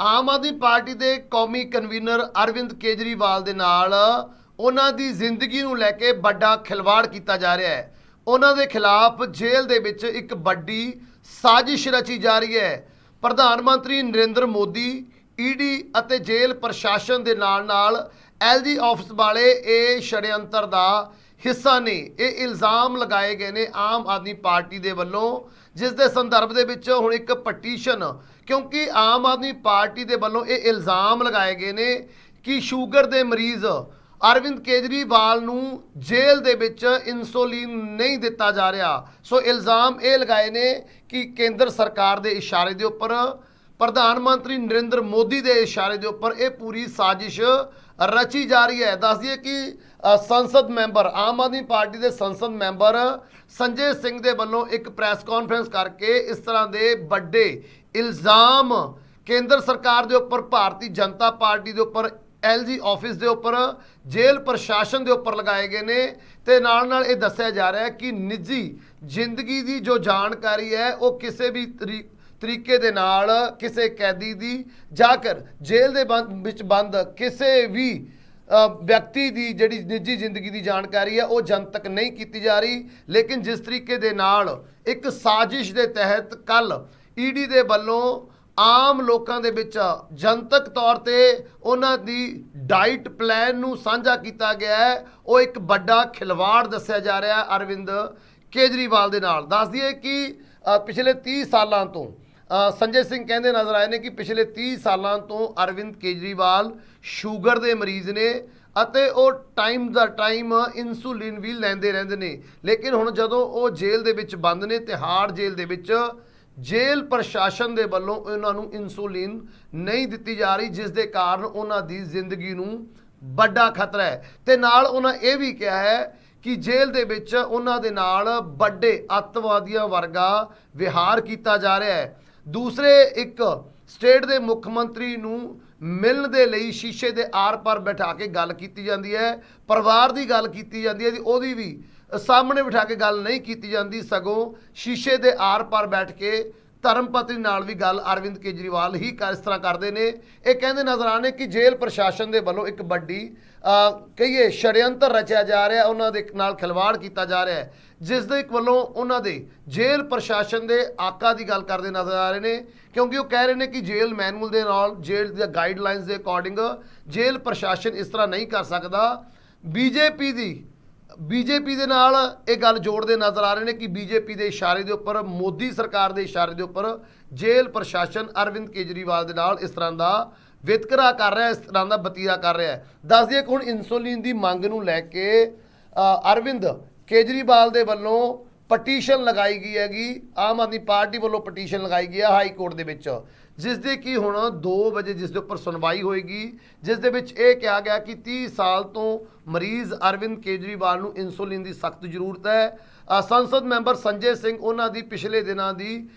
Aam Aadmi party ਦੇ ਕੌਮੀ convener Arvind Kejriwal ਦੇ ਨਾਲ ਉਹਨਾਂ ਦੀ ਜ਼ਿੰਦਗੀ ਨੂੰ ਲੈ ਕੇ ਵੱਡਾ ਖਿਲਵਾੜ ਕੀਤਾ ਜਾ ਰਿਹਾ ਹੈ। ਉਹਨਾਂ ਦੇ ਖਿਲਾਫ ਜੇਲ੍ਹ ਦੇ ਵਿੱਚ ਇੱਕ ਵੱਡੀ ਸਾਜ਼ਿਸ਼ ਰਚੀ ਜਾ ਰਹੀ ਹੈ। ਪ੍ਰਧਾਨ ਮੰਤਰੀ ਨਰਿੰਦਰ ਮੋਦੀ ਈਡੀ ਅਤੇ ਜੇਲ੍ਹ ਪ੍ਰਸ਼ਾਸਨ ਦੇ ਨਾਲ-ਨਾਲ ਐਲਜੀ ਆਫਿਸ ਵਾਲੇ ਇਹ ਛੜਯੰਤਰ ਦਾ ਹਿੱਸਾ ਨੇ। ਇਹ ਇਲਜ਼ਾਮ ਲਗਾਏ ਗਏ ਨੇ ਆਮ ਆਦਮੀ ਪਾਰਟੀ ਦੇ ਵੱਲੋਂ, ਜਿਸ ਦੇ ਸੰਦਰਭ ਦੇ ਵਿੱਚ ਹੁਣ ਇੱਕ ਪਟੀਸ਼ਨ ਕਿਉਂਕਿ ਆਮ ਆਦਮੀ ਪਾਰਟੀ ਦੇ ਵੱਲੋਂ ਇਹ ਇਲਜ਼ਾਮ ਲਗਾਏ ਗਏ ਨੇ ਕਿ ਸ਼ੂਗਰ ਦੇ ਮਰੀਜ਼ ਅਰਵਿੰਦ ਕੇਜਰੀਵਾਲ ਨੂੰ ਜੇਲ੍ਹ ਦੇ ਵਿੱਚ ਇਨਸੂਲਿਨ ਨਹੀਂ ਦਿੱਤਾ ਜਾ ਰਿਹਾ। ਸੋ ਇਲਜ਼ਾਮ ਇਹ ਲਗਾਏ ਨੇ ਕਿ ਕੇਂਦਰ ਸਰਕਾਰ ਦੇ ਇਸ਼ਾਰੇ ਦੇ ਉੱਪਰ, ਪ੍ਰਧਾਨ ਮੰਤਰੀ ਨਰਿੰਦਰ ਮੋਦੀ ਦੇ ਇਸ਼ਾਰੇ ਦੇ ਉੱਪਰ ਇਹ ਪੂਰੀ ਸਾਜ਼ਿਸ਼ ਰਚੀ ਜਾ ਰਹੀ ਹੈ। ਦੱਸ ਦਈਏ ਕਿ ਸੰਸਦ ਮੈਂਬਰ, ਆਮ ਆਦਮੀ ਪਾਰਟੀ ਦੇ ਸੰਸਦ ਮੈਂਬਰ ਸੰਜੇ ਸਿੰਘ ਦੇ ਵੱਲੋਂ ਇੱਕ ਪ੍ਰੈਸ ਕਾਨਫਰੰਸ ਕਰਕੇ ਇਸ ਤਰ੍ਹਾਂ ਦੇ ਵੱਡੇ ਇਲਜ਼ਾਮ ਕੇਂਦਰ ਸਰਕਾਰ ਦੇ ਉੱਪਰ, ਭਾਰਤੀ ਜਨਤਾ ਪਾਰਟੀ ਦੇ ਉੱਪਰ, ਐਲਜੀ ਆਫਿਸ ਦੇ ਉੱਪਰ, ਜੇਲ੍ਹ ਪ੍ਰਸ਼ਾਸਨ ਦੇ ਉੱਪਰ ਲਗਾਏ ਗਏ ਨੇ ਤੇ ਨਾਲ ਨਾਲ ਇਹ ਦੱਸਿਆ ਜਾ ਰਿਹਾ ਹੈ ਕਿ ਨਿੱਜੀ ਜ਼ਿੰਦਗੀ ਦੀ ਜੋ ਜਾਣਕਾਰੀ ਹੈ, ਉਹ ਕਿਸੇ ਵੀ ਤਰੀ- ਤਰੀਕੇ ਦੇ ਨਾਲ ਕਿਸੇ ਕੈਦੀ ਦੀ ਜਾ ਕਰ ਜੇਲ੍ਹ ਦੇ ਬੰਦ, ਵਿੱਚ ਬੰਦ ਕਿਸੇ ਵੀ ਵਿਅਕਤੀ ਦੀ ਜਿਹੜੀ ਨਿੱਜੀ ਜ਼ਿੰਦਗੀ ਦੀ ਜਾਣਕਾਰੀ ਹੈ, ਉਹ ਜਨਤਕ ਨਹੀਂ ਕੀਤੀ ਜਾ ਰਹੀ। ਲੇਕਿਨ ਜਿਸ ਤਰੀਕੇ ਦੇ ਨਾਲ ਇੱਕ ਸਾਜ਼ਿਸ਼ ਦੇ ਤਹਿਤ ਕੱਲ ਈਡੀ ਦੇ ਵੱਲੋਂ ਆਮ ਲੋਕਾਂ ਦੇ ਵਿੱਚ ਜਨਤਕ ਤੌਰ ਤੇ ਉਹਨਾਂ ਦੀ ਡਾਈਟ ਪਲਾਨ ਨੂੰ ਸਾਂਝਾ ਕੀਤਾ ਗਿਆ ਹੈ। ਉਹ ਇੱਕ ਵੱਡਾ ਖਿਲਵਾੜ ਦੱਸਿਆ ਜਾ ਰਿਹਾ ਹੈ ਅਰਵਿੰਦ ਕੇਜਰੀਵਾਲ ਦੇ ਨਾਲ। ਦੱਸ ਦਈਏ ਕਿ ਪਿਛਲੇ 30 ਸਾਲਾਂ ਤੋਂ ਸੰਜੇ ਸਿੰਘ ਕਹਿੰਦੇ ਨਜ਼ਰ ਆਏ ਨੇ ਕਿ ਪਿਛਲੇ 30 ਸਾਲਾਂ ਤੋਂ ਅਰਵਿੰਦ ਕੇਜਰੀਵਾਲ ਸ਼ੂਗਰ ਦੇ ਮਰੀਜ਼ ਨੇ ਅਤੇ ਉਹ ਟਾਈਮ ਦਾ ਟਾਈਮ ਇਨਸੂਲਿਨ ਵੀ ਲੈਂਦੇ ਰਹਿੰਦੇ ਨੇ। ਲੇਕਿਨ ਹੁਣ ਜਦੋਂ ਉਹ ਜੇਲ੍ਹ ਦੇ ਵਿੱਚ ਬੰਦ ਨੇ, ਤਿਹਾੜ ਜੇਲ੍ਹ ਦੇ ਵਿੱਚ ਜੇਲ੍ਹ ਪ੍ਰਸ਼ਾਸਨ ਦੇ ਵੱਲੋਂ ਉਹਨਾਂ ਨੂੰ ਇਨਸੂਲਿਨ ਨਹੀਂ ਦਿੱਤੀ ਜਾ ਰਹੀ, ਜਿਸ ਦੇ ਕਾਰਨ ਉਹਨਾਂ ਦੀ ਜ਼ਿੰਦਗੀ ਨੂੰ ਵੱਡਾ ਖਤਰਾ ਹੈ। ਤੇ ਨਾਲ ਉਹਨਾਂ ਇਹ ਵੀ ਕਿਹਾ ਹੈ ਕਿ ਜੇਲ੍ਹ ਦੇ ਵਿੱਚ ਉਹਨਾਂ ਦੇ ਨਾਲ ਵੱਡੇ ਅੱਤਵਾਦੀਆਂ ਵਰਗਾ ਵਿਹਾਰ ਕੀਤਾ ਜਾ ਰਿਹਾ ਹੈ। ਦੂਸਰੇ ਇੱਕ ਸਟੇਟ ਦੇ ਮੁੱਖ ਮੰਤਰੀ ਨੂੰ ਮਿਲਣ ਦੇ ਲਈ ਸ਼ੀਸ਼ੇ ਦੇ ਆਰ-ਪਾਰ ਬਿਠਾ ਕੇ ਗੱਲ ਕੀਤੀ ਜਾਂਦੀ ਹੈ, ਪਰਿਵਾਰ ਦੀ ਗੱਲ ਕੀਤੀ ਜਾਂਦੀ ਹੈ ਜੀ ਉਹਦੀ ਵੀ ਸਾਹਮਣੇ ਬਿਠਾ ਕੇ ਗੱਲ ਨਹੀਂ ਕੀਤੀ ਜਾਂਦੀ, ਸਗੋਂ ਸ਼ੀਸ਼ੇ ਦੇ ਆਰ-ਪਾਰ ਬੈਠ ਕੇ ਧਰਮਪਤਨੀ ਨਾਲ ਵੀ ਗੱਲ ਅਰਵਿੰਦ ਕੇਜਰੀਵਾਲ ਹੀ ਕਰ ਇਸ ਤਰ੍ਹਾਂ ਕਰਦੇ ਨੇ। ਇਹ ਕਹਿੰਦੇ ਨਜ਼ਰ ਆਣੇ ਕਿ ਜੇਲ੍ਹ ਪ੍ਰਸ਼ਾਸਨ ਦੇ ਵੱਲੋਂ ਇੱਕ ਵੱਡੀ ਕਹੀਏ ਛੜਯੰਤਰ ਰਚਿਆ ਜਾ ਰਿਹਾ, ਉਹਨਾਂ ਦੇ ਨਾਲ ਖਿਲਵਾੜ ਕੀਤਾ ਜਾ ਰਿਹਾ ਹੈ, ਜਿਸ ਦੇ ਇੱਕ ਵੱਲੋਂ ਉਹਨਾਂ ਦੇ ਜੇਲ੍ਹ ਪ੍ਰਸ਼ਾਸਨ ਦੇ ਆਕਾ ਦੀ ਗੱਲ ਕਰਦੇ ਨਜ਼ਰ ਆ ਰਹੇ ਨੇ, ਕਿਉਂਕਿ ਉਹ ਕਹਿ ਰਹੇ ਨੇ ਕਿ ਜੇਲ੍ਹ ਮੈਨੂਅਲ ਦੇ ਨਾਲ, ਜੇਲ੍ਹ ਦੀਆਂ ਗਾਈਡਲਾਈਨਸ ਦੇ ਅਕੋਰਡਿੰਗ ਜੇਲ੍ਹ ਪ੍ਰਸ਼ਾਸਨ ਇਸ ਤਰ੍ਹਾਂ ਨਹੀਂ ਕਰ ਸਕਦਾ। ਬੀਜੇਪੀ ਦੀ ਬੀਜੇਪੀ ਦੇ ਨਾਲ ਇਹ ਗੱਲ ਜੋੜਦੇ ਨਜ਼ਰ ਆ ਰਹੇ ਨੇ ਕਿ ਬੀਜੇਪੀ ਦੇ ਇਸ਼ਾਰੇ ਦੇ ਉੱਪਰ, ਮੋਦੀ ਸਰਕਾਰ ਦੇ ਇਸ਼ਾਰੇ ਦੇ ਉੱਪਰ ਜੇਲ੍ਹ ਪ੍ਰਸ਼ਾਸਨ ਅਰਵਿੰਦ ਕੇਜਰੀਵਾਲ ਦੇ ਨਾਲ ਇਸ ਤਰ੍ਹਾਂ ਦਾ ਵਿਤਕਰਾ ਕਰ ਰਿਹਾ, ਇਸ ਤਰ੍ਹਾਂ ਦਾ ਬਤੀਰਾ ਕਰ ਰਿਹਾ ਹੈ। ਦੱਸ ਦਈਏ ਕਿ ਹੁਣ ਇਨਸੂਲਿਨ ਦੀ ਮੰਗ ਨੂੰ ਲੈ ਕੇ ਅਰਵਿੰਦ ਕੇਜਰੀਵਾਲ ਦੇ ਵੱਲੋਂ ਪਟੀਸ਼ਨ ਲਗਾਈ ਗਈ ਹੈਗੀ। ਆਮ ਆਦਮੀ ਪਾਰਟੀ ਵੱਲੋਂ ਪਟੀਸ਼ਨ ਲਗਾਈ ਗਈ ਹੈ ਹਾਈ ਕੋਰਟ ਦੇ ਵਿੱਚ। ਜਿਸ ਦੇ ਕੀ ਹੁਣ 2 ਵਜੇ ਜਿਸ ਦੇ ਉੱਪਰ ਸੁਣਵਾਈ ਹੋਏਗੀ ਜਿਸ ਦੇ ਵਿੱਚ ਇਹ ਕਿਹਾ ਗਿਆ ਕਿ 30 ਸਾਲ ਤੋਂ ਮਰੀਜ਼ ਅਰਵਿੰਦ ਕੇਜਰੀਵਾਲ ਨੂੰ ਇਨਸੂਲਿਨ ਦੀ ਸਖਤ ਜ਼ਰੂਰਤ ਹੈ। ਸੰਸਦ ਮੈਂਬਰ ਸੰਜੇ ਸਿੰਘ ਉਹਨਾਂ ਦੀ ਪਿਛਲੇ ਦਿਨਾਂ ਦੀ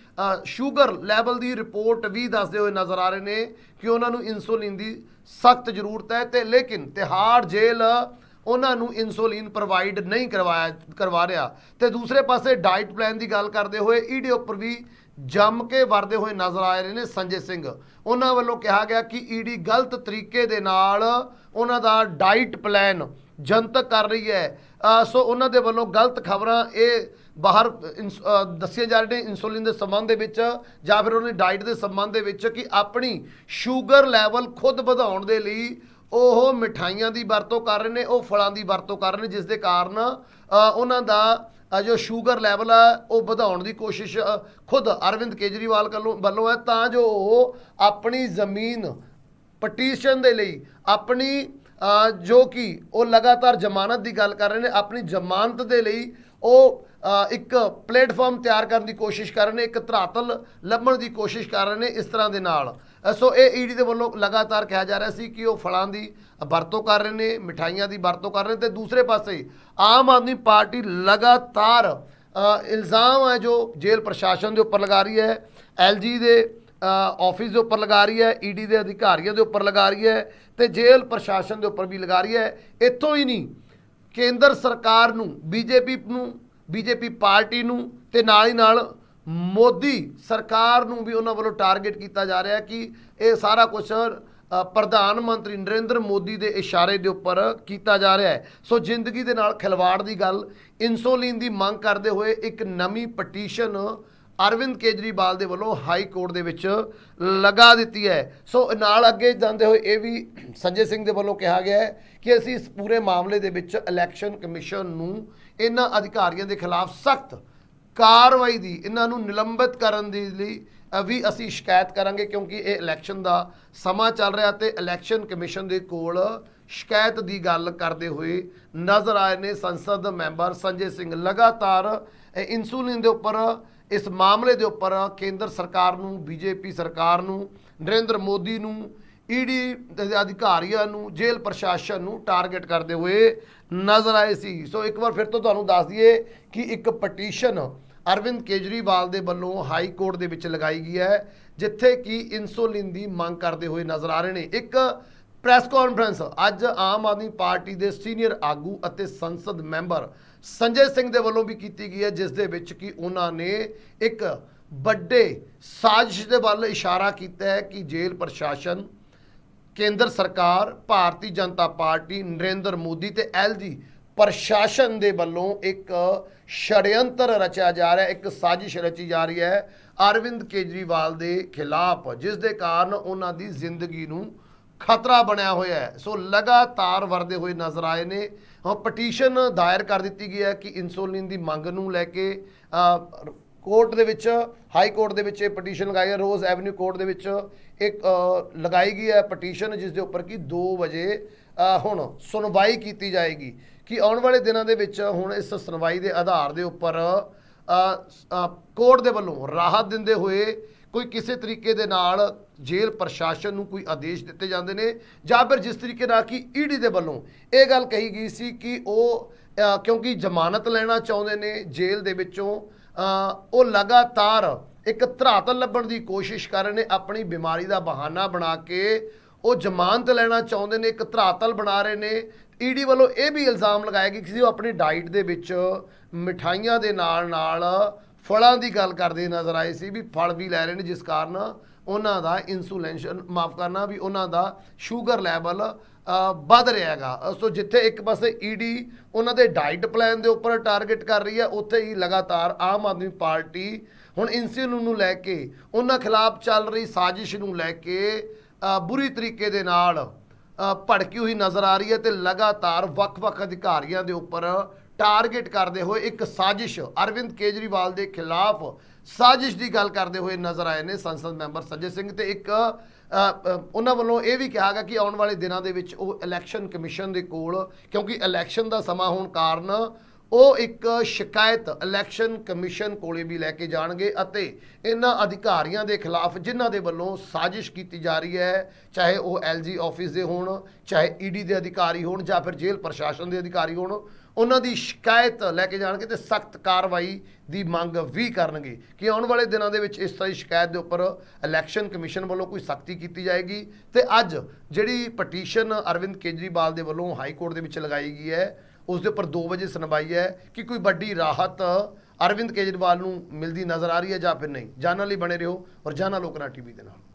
ਸ਼ੂਗਰ ਲੈਵਲ ਦੀ ਰਿਪੋਰਟ ਵੀ ਦੱਸਦੇ ਹੋਏ ਨਜ਼ਰ ਆ ਰਹੇ ਨੇ ਕਿ ਉਹਨਾਂ ਨੂੰ ਇਨਸੂਲਿਨ ਦੀ ਸਖਤ ਜ਼ਰੂਰਤ ਹੈ ਤੇ ਲੇਕਿਨ ਤਿਹਾੜ ਜੇਲ੍ਹ ਉਹਨਾਂ ਨੂੰ ਇਨਸੂਲਿਨ ਪ੍ਰੋਵਾਈਡ ਨਹੀਂ ਕਰਵਾਇਆ, ਕਰਵਾ ਰਿਹਾ। ਤੇ ਦੂਸਰੇ ਪਾਸੇ ਡਾਈਟ ਪਲਾਨ ਦੀ ਗੱਲ ਕਰਦੇ ਹੋਏ ਈਡੀ ਉੱਪਰ ਵੀ ਜੰਮ ਕੇ ਵਰਦੇ ਹੋਏ ਨਜ਼ਰ ਆ ਰਹੇ ਨੇ ਸੰਜੇ ਸਿੰਘ। ਉਹਨਾਂ ਵੱਲੋਂ ਕਿਹਾ ਗਿਆ ਕਿ ਈਡੀ ਗਲਤ ਤਰੀਕੇ ਦੇ ਨਾਲ ਉਹਨਾਂ ਦਾ ਡਾਈਟ ਪਲਾਨ ਜਨਤਕ ਕਰ ਰਹੀ ਹੈ। ਸੋ ਉਹਨਾਂ ਦੇ ਵੱਲੋਂ ਗਲਤ ਖਬਰਾਂ ਇਹ ਬਾਹਰ ਇਨਸ- ਅ, ਦੱਸੀਆਂ ਜਾ ਰਹੀਆਂ ਨੇ ਇਨਸੂਲਿਨ ਦੇ ਸੰਬੰਧ ਦੇ ਵਿੱਚ ਜਾਂ ਫਿਰ ਉਹਨਾਂ ਦੀ ਡਾਈਟ ਦੇ ਸੰਬੰਧ ਦੇ ਵਿੱਚ ਕਿ ਆਪਣੀ ਸ਼ੂਗਰ ਲੈਵਲ ਖੁਦ ਵਧਾਉਣ ਦੇ ਲਈ ਉਹ ਮਿਠਾਈਆਂ ਦੀ ਵਰਤੋਂ ਕਰ ਰਹੇ ਨੇ ਉਹ ਫਲਾਂ ਦੀ ਵਰਤੋਂ ਕਰ ਰਹੇ ਨੇ ਜਿਸ ਦੇ ਕਾਰਨ ਉਹਨਾਂ ਦਾ ਜੋ ਸ਼ੂਗਰ ਲੈਵਲ ਹੈ ਉਹ ਵਧਾਉਣ ਦੀ ਕੋਸ਼ਿਸ਼ ਖੁਦ ਅਰਵਿੰਦ ਕੇਜਰੀਵਾਲ ਵੱਲੋਂ ਵੱਲੋਂ ਹੈ ਤਾਂ ਜੋ ਉਹ ਆਪਣੀ ਜ਼ਮੀਨ ਪਟੀਸ਼ਨ ਦੇ ਲਈ ਆਪਣੀ ਜੋ ਕਿ ਉਹ ਲਗਾਤਾਰ ਜ਼ਮਾਨਤ ਦੀ ਗੱਲ ਕਰ ਰਹੇ ਨੇ, ਆਪਣੀ ਜ਼ਮਾਨਤ ਦੇ ਲਈ ਉਹ ਇੱਕ ਪਲੇਟਫਾਰਮ ਤਿਆਰ ਕਰਨ ਦੀ ਕੋਸ਼ਿਸ਼ ਕਰ ਰਹੇ ਨੇ, ਇੱਕ ਧਰਾਤਲ ਲੱਭਣ ਦੀ ਕੋਸ਼ਿਸ਼ ਕਰ ਰਹੇ ਨੇ ਇਸ ਤਰ੍ਹਾਂ ਦੇ ਨਾਲ। ਸੋ ਇਹ ਈਡੀ ਦੇ ਵੱਲੋਂ ਲਗਾਤਾਰ ਕਿਹਾ ਜਾ ਰਿਹਾ ਸੀ ਕਿ ਉਹ ਫਲਾਂ ਦੀ ਵਰਤੋਂ ਕਰ ਰਹੇ ਨੇ, ਮਿਠਾਈਆਂ ਦੀ ਵਰਤੋਂ ਕਰ ਰਹੇ ਨੇ ਤੇ ਦੂਸਰੇ ਪਾਸੇ ਆਮ ਆਦਮੀ ਪਾਰਟੀ ਲਗਾਤਾਰ ਇਲਜ਼ਾਮ ਹੈ ਜੋ ਜੇਲ੍ਹ ਪ੍ਰਸ਼ਾਸਨ ਦੇ ਉੱਪਰ ਲਗਾ ਰਹੀ ਹੈ। ਐਲਜੀ ਦੇ ਆਫਿਸ ਦੇ ਉੱਪਰ ਲਗਾ ਰਹੀ ਹੈ ਈਡੀ ਦੇ ਅਧਿਕਾਰੀਆਂ ਦੇ ਉੱਪਰ ਲਗਾ ਰਹੀ ਹੈ ਤੇ ਜੇਲ੍ਹ ਪ੍ਰਸ਼ਾਸਨ ਦੇ ਉੱਪਰ ਵੀ ਲਗਾ ਰਹੀ ਹੈ। ਇੱਥੋਂ ਹੀ ਨਹੀਂ, ਕੇਂਦਰ ਸਰਕਾਰ ਨੂੰ ਬੀਜੇਪੀ ਨੂੰ ਬੀਜੇਪੀ ਪਾਰਟੀ ਨੂੰ ਤੇ ਨਾਲ ਹੀ ਨਾਲ ਮੋਦੀ ਸਰਕਾਰ ਨੂੰ ਵੀ ਉਹਨਾਂ ਵੱਲੋਂ ਟਾਰਗੇਟ ਕੀਤਾ ਜਾ ਰਿਹਾ ਕਿ ਇਹ ਸਾਰਾ ਕੁਝ ਪ੍ਰਧਾਨ ਮੰਤਰੀ ਨਰਿੰਦਰ ਮੋਦੀ ਦੇ ਇਸ਼ਾਰੇ ਦੇ ਉੱਪਰ ਕੀਤਾ ਜਾ ਰਿਹਾ ਹੈ। ਸੋ ਜ਼ਿੰਦਗੀ ਦੇ ਨਾਲ ਖਿਲਵਾੜ ਦੀ ਗੱਲ ਇਨਸੂਲਿਨ ਦੀ ਮੰਗ ਕਰਦੇ ਹੋਏ ਇੱਕ ਨਵੀਂ ਪਟੀਸ਼ਨ ਅਰਵਿੰਦ ਕੇਜਰੀਵਾਲ ਦੇ ਵੱਲੋਂ ਹਾਈ ਕੋਰਟ ਦੇ ਵਿੱਚ ਲਗਾ ਦਿੱਤੀ ਹੈ। ਸੋ ਨਾਲ ਅੱਗੇ ਜਾਂਦੇ ਹੋਏ ਇਹ ਵੀ ਸੰਜੇ ਸਿੰਘ ਦੇ ਵੱਲੋਂ ਕਿਹਾ ਗਿਆ ਹੈ ਕਿ ਅਸੀਂ ਇਸ ਪੂਰੇ ਮਾਮਲੇ ਦੇ ਵਿੱਚ ਇਲੈਕਸ਼ਨ ਕਮਿਸ਼ਨ ਨੂੰ ਇਹਨਾਂ ਅਧਿਕਾਰੀਆਂ ਦੇ ਖਿਲਾਫ ਸਖਤ ਕਾਰਵਾਈ ਦੀ, ਇਹਨਾਂ ਨੂੰ ਨਿਲੰਬਿਤ ਕਰਨ ਦੇ ਲਈ ਵੀ ਅਸੀਂ ਸ਼ਿਕਾਇਤ ਕਰਾਂਗੇ ਕਿਉਂਕਿ ਇਹ ਇਲੈਕਸ਼ਨ ਦਾ ਸਮਾਂ ਚੱਲ ਰਿਹਾ ਤੇ ਇਲੈਕਸ਼ਨ ਕਮਿਸ਼ਨ ਦੇ ਕੋਲ ਸ਼ਿਕਾਇਤ ਦੀ ਗੱਲ ਕਰਦੇ ਹੋਏ ਨਜ਼ਰ ਆਏ ਨੇ ਸੰਸਦ ਮੈਂਬਰ ਸੰਜੇ ਸਿੰਘ। ਲਗਾਤਾਰ ਇਨਸੂਲਿਨ ਦੇ ਉੱਪਰ ਇਸ ਮਾਮਲੇ ਦੇ ਉੱਪਰ ਕੇਂਦਰ ਸਰਕਾਰ ਨੂੰ, ਬੀਜੇਪੀ ਸਰਕਾਰ ਨੂੰ, ਨਰਿੰਦਰ ਮੋਦੀ ਨੂੰ, ਈਡੀ ਦੇ ਅਧਿਕਾਰੀਆਂ ਨੂੰ, ਜੇਲ੍ਹ ਪ੍ਰਸ਼ਾਸਨ ਨੂੰ ਟਾਰਗੇਟ ਕਰਦੇ ਹੋਏ ਨਜ਼ਰ ਆਏ ਸੀ। ਸੋ ਇੱਕ ਵਾਰ ਫਿਰ ਤੋਂ ਤੁਹਾਨੂੰ ਦੱਸ ਦਈਏ ਕਿ ਇੱਕ ਪਟੀਸ਼ਨ ਅਰਵਿੰਦ ਕੇਜਰੀਵਾਲ ਦੇ ਵੱਲੋਂ ਹਾਈ ਕੋਰਟ ਦੇ ਵਿੱਚ ਲਗਾਈ ਗਈ ਹੈ, ਜਿੱਥੇ ਕਿ ਇਨਸੂਲਿਨ ਦੀ ਮੰਗ ਕਰਦੇ ਹੋਏ ਨਜ਼ਰ ਆ ਰਹੇ ਨੇ। ਇੱਕ ਪ੍ਰੈਸ ਕਾਨਫਰੰਸ। ਅੱਜ ਆਮ ਆਦਮੀ ਪਾਰਟੀ ਦੇ ਸੀਨੀਅਰ ਆਗੂ ਅਤੇ ਸੰਸਦ ਮੈਂਬਰ ਸੰਜੇ ਸਿੰਘ ਦੇ ਵੱਲੋਂ ਵੀ ਕੀਤੀ ਗਈ ਹੈ, ਜਿਸ ਦੇ ਵਿੱਚ ਕਿ ਉਹਨਾਂ ਨੇ ਇੱਕ ਵੱਡੇ ਸਾਜ਼ਿਸ਼ ਦੇ ਵੱਲ ਇਸ਼ਾਰਾ ਕੀਤਾ ਹੈ ਕਿ ਜੇਲ੍ਹ ਪ੍ਰਸ਼ਾਸਨ, ਕੇਂਦਰ ਸਰਕਾਰ, ਭਾਰਤੀ ਜਨਤਾ ਪਾਰਟੀ, ਨਰਿੰਦਰ ਮੋਦੀ ਤੇ ਐਲਜੀ ਪ੍ਰਸ਼ਾਸਨ ਦੇ ਵੱਲੋਂ ਇੱਕ ਛੜਯੰਤਰ ਰਚਿਆ ਜਾ ਰਿਹਾ, ਇੱਕ ਸਾਜ਼ਿਸ਼ ਰਚੀ ਜਾ ਰਹੀ ਹੈ ਅਰਵਿੰਦ ਕੇਜਰੀਵਾਲ ਦੇ ਖਿਲਾਫ, ਜਿਸ ਦੇ ਕਾਰਨ ਉਹਨਾਂ ਦੀ ਜ਼ਿੰਦਗੀ ਨੂੰ ਖਤਰਾ ਬਣਿਆ ਹੋਇਆ ਹੈ। ਸੋ ਲਗਾਤਾਰ ਵਰਦੇ ਹੋਏ ਨਜ਼ਰ ਆਏ ਨੇ। ਹੁਣ ਪਟੀਸ਼ਨ ਦਾਇਰ ਕਰ ਦਿੱਤੀ ਗਈ ਹੈ ਕਿ ਇਨਸੂਲਿਨ ਦੀ ਮੰਗ ਨੂੰ ਲੈ ਕੇ ਕੋਰਟ ਦੇ ਵਿੱਚ, ਹਾਈ ਕੋਰਟ ਦੇ ਵਿੱਚ ਇਹ ਪਟੀਸ਼ਨ ਲਗਾਈ ਹੈ। ਰੋਜ਼ ਐਵਨਿਊ ਕੋਰਟ ਦੇ ਵਿੱਚ ਇੱਕ ਲਗਾਈ ਗਈ ਹੈ ਪਟੀਸ਼ਨ, ਜਿਸ ਦੇ ਉੱਪਰ ਕਿ 2 ਵਜੇ ਹੁਣ ਸੁਣਵਾਈ ਕੀਤੀ ਜਾਏਗੀ। ਕਿ ਆਉਣ ਵਾਲੇ ਦਿਨਾਂ ਦੇ ਵਿੱਚ ਹੁਣ ਇਸ ਸੁਣਵਾਈ ਦੇ ਆਧਾਰ ਦੇ ਉੱਪਰ ਕੋਰਟ ਦੇ ਵੱਲੋਂ ਰਾਹਤ ਦਿੰਦੇ ਹੋਏ ਕੋਈ ਕਿਸੇ ਤਰੀਕੇ ਦੇ ਨਾਲ ਜੇਲ੍ਹ ਪ੍ਰਸ਼ਾਸਨ ਨੂੰ ਕੋਈ ਆਦੇਸ਼ ਦਿੱਤੇ ਜਾਂਦੇ ਨੇ ਜਾਂ ਫਿਰ ਜਿਸ ਤਰੀਕੇ ਨਾਲ ਕਿ ਈਡੀ ਦੇ ਵੱਲੋਂ ਇਹ ਗੱਲ ਕਹੀ ਗਈ ਸੀ ਕਿ ਉਹ ਕਿਉਂਕਿ ਜ਼ਮਾਨਤ ਲੈਣਾ ਚਾਹੁੰਦੇ ਨੇ ਜੇਲ੍ਹ ਦੇ ਵਿੱਚੋਂ ਉਹ ਲਗਾਤਾਰ ਇੱਕ ਧਰਾਤਲ ਲੱਭਣ ਦੀ ਕੋਸ਼ਿਸ਼ ਕਰ ਰਹੇ ਨੇ, ਆਪਣੀ ਬਿਮਾਰੀ ਦਾ ਬਹਾਨਾ ਬਣਾ ਕੇ ਉਹ ਜ਼ਮਾਨਤ ਲੈਣਾ ਚਾਹੁੰਦੇ ਨੇ, ਇੱਕ ਧਰਾਤਲ ਬਣਾ ਰਹੇ ਨੇ। ਈਡੀ ਵੱਲੋਂ ਇਹ ਵੀ ਇਲਜ਼ਾਮ ਲਗਾਇਆ ਗਿਆ ਕਿ ਉਹ ਆਪਣੀ ਡਾਈਟ ਦੇ ਵਿੱਚ ਮਿਠਾਈਆਂ ਦੇ ਨਾਲ ਨਾਲ ਫਲਾਂ ਦੀ ਗੱਲ ਕਰਦੇ ਨਜ਼ਰ ਆਏ ਸੀ ਵੀ ਫਲ ਵੀ ਲੈ ਰਹੇ ਨੇ, ਜਿਸ ਕਾਰਨ ਉਹਨਾਂ ਦਾ ਇਨਸੂਲੈਂਸ਼ਨ ਮਾਫ ਕਰਨਾ ਵੀ ਉਹਨਾਂ ਦਾ ਸ਼ੂਗਰ ਲੈਵਲ ਵੱਧ ਰਿਹਾ ਹੈਗਾ। ਸੋ ਜਿੱਥੇ ਇੱਕ ਪਾਸੇ ਈਡੀ ਉਹਨਾਂ ਦੇ ਡਾਈਟ ਪਲਾਨ ਦੇ ਉੱਪਰ ਟਾਰਗੇਟ ਕਰ ਰਹੀ ਹੈ, ਉੱਥੇ ਹੀ ਲਗਾਤਾਰ ਆਮ ਆਦਮੀ ਪਾਰਟੀ ਹੁਣ ਇਨਸੂਲਿਨ ਨੂੰ ਲੈ ਕੇ, ਉਹਨਾਂ ਖਿਲਾਫ ਚੱਲ ਰਹੀ ਸਾਜ਼ਿਸ਼ ਨੂੰ ਲੈ ਕੇ ਬੁਰੀ ਤਰੀਕੇ ਦੇ ਨਾਲ ਭੜਕੀ ਹੋਈ ਨਜ਼ਰ ਆ ਰਹੀ ਹੈ ਤੇ ਲਗਾਤਾਰ ਵੱਖ-ਵੱਖ ਅਧਿਕਾਰੀਆਂ ਦੇ ਉੱਪਰ ਟਾਰਗੇਟ ਕਰਦੇ ਹੋਏ ਇੱਕ ਸਾਜ਼ਿਸ਼ ਅਰਵਿੰਦ ਕੇਜਰੀਵਾਲ ਦੇ ਖਿਲਾਫ ਸਾਜ਼ਿਸ਼ ਦੀ ਗੱਲ ਕਰਦੇ ਹੋਏ ਨਜ਼ਰ ਆਏ ਨੇ ਸੰਸਦ ਮੈਂਬਰ ਸੱਜੇ ਸਿੰਘ ਤੇ ਇੱਕ ਉਹਨਾਂ ਵੱਲੋਂ ਇਹ ਵੀ ਕਿਹਾ ਗਿਆ ਕਿ ਆਉਣ ਵਾਲੇ ਦਿਨਾਂ ਦੇ ਵਿੱਚ ਉਹ ਇਲੈਕਸ਼ਨ ਕਮਿਸ਼ਨ ਦੇ ਕੋਲ, ਕਿਉਂਕਿ ਇਲੈਕਸ਼ਨ ਦਾ ਸਮਾਂ ਹੋਣ ਕਾਰਨ ਉਹ ਇੱਕ ਸ਼ਿਕਾਇਤ ਇਲੈਕਸ਼ਨ ਕਮਿਸ਼ਨ ਕੋਲੇ ਵੀ ਲੈ ਕੇ ਜਾਣਗੇ ਅਤੇ ਇਹਨਾਂ ਅਧਿਕਾਰੀਆਂ ਦੇ ਖਿਲਾਫ ਜਿਨ੍ਹਾਂ ਦੇ ਵੱਲੋਂ ਸਾਜ਼ਿਸ਼ ਕੀਤੀ ਜਾ ਰਹੀ ਹੈ, ਚਾਹੇ ਉਹ ਐਲਜੀ ਆਫਿਸ ਦੇ ਹੋਣ, ਚਾਹੇ ਈਡੀ ਦੇ ਅਧਿਕਾਰੀ ਹੋਣ ਜਾਂ ਫਿਰ ਜੇਲ੍ਹ ਪ੍ਰਸ਼ਾਸਨ ਦੇ ਅਧਿਕਾਰੀ ਹੋਣ, ਉਹਨਾਂ ਦੀ ਸ਼ਿਕਾਇਤ ਲੈ ਕੇ ਜਾਣਗੇ ਤੇ ਸਖਤ ਕਾਰਵਾਈ ਦੀ ਮੰਗ ਵੀ ਕਰਨਗੇ ਕਿ ਆਉਣ ਵਾਲੇ ਦਿਨਾਂ ਦੇ ਵਿੱਚ ਇਸ ਤਰ੍ਹਾਂ ਦੀ ਸ਼ਿਕਾਇਤ ਦੇ ਉੱਪਰ ਇਲੈਕਸ਼ਨ ਕਮਿਸ਼ਨ ਵੱਲੋਂ ਕੋਈ ਸਖਤੀ ਕੀਤੀ ਜਾਏਗੀ ਤੇ ਅੱਜ ਜਿਹੜੀ ਪਟੀਸ਼ਨ ਅਰਵਿੰਦ ਕੇਜਰੀਵਾਲ ਦੇ ਵੱਲੋਂ ਹਾਈ ਕੋਰਟ ਦੇ ਵਿੱਚ ਲਗਾਈ ਗਈ ਹੈ ਉਸ ਦੇ ਉੱਪਰ 2 ਵਜੇ ਸੁਣਵਾਈ ਹੈ ਕਿ ਕੋਈ ਵੱਡੀ ਰਾਹਤ ਅਰਵਿੰਦ ਕੇਜਰੀਵਾਲ ਨੂੰ ਮਿਲਦੀ ਨਜ਼ਰ ਆ ਰਹੀ ਹੈ ਜਾਂ ਫਿਰ ਨਹੀਂ। ਜਾਣਨ ਲਈ ਬਣੇ ਰਹੋ ਔਰ ਜਾਣਾ ਲੋਕਨਾ ਟੀਵੀ ਦੇ ਨਾਲ।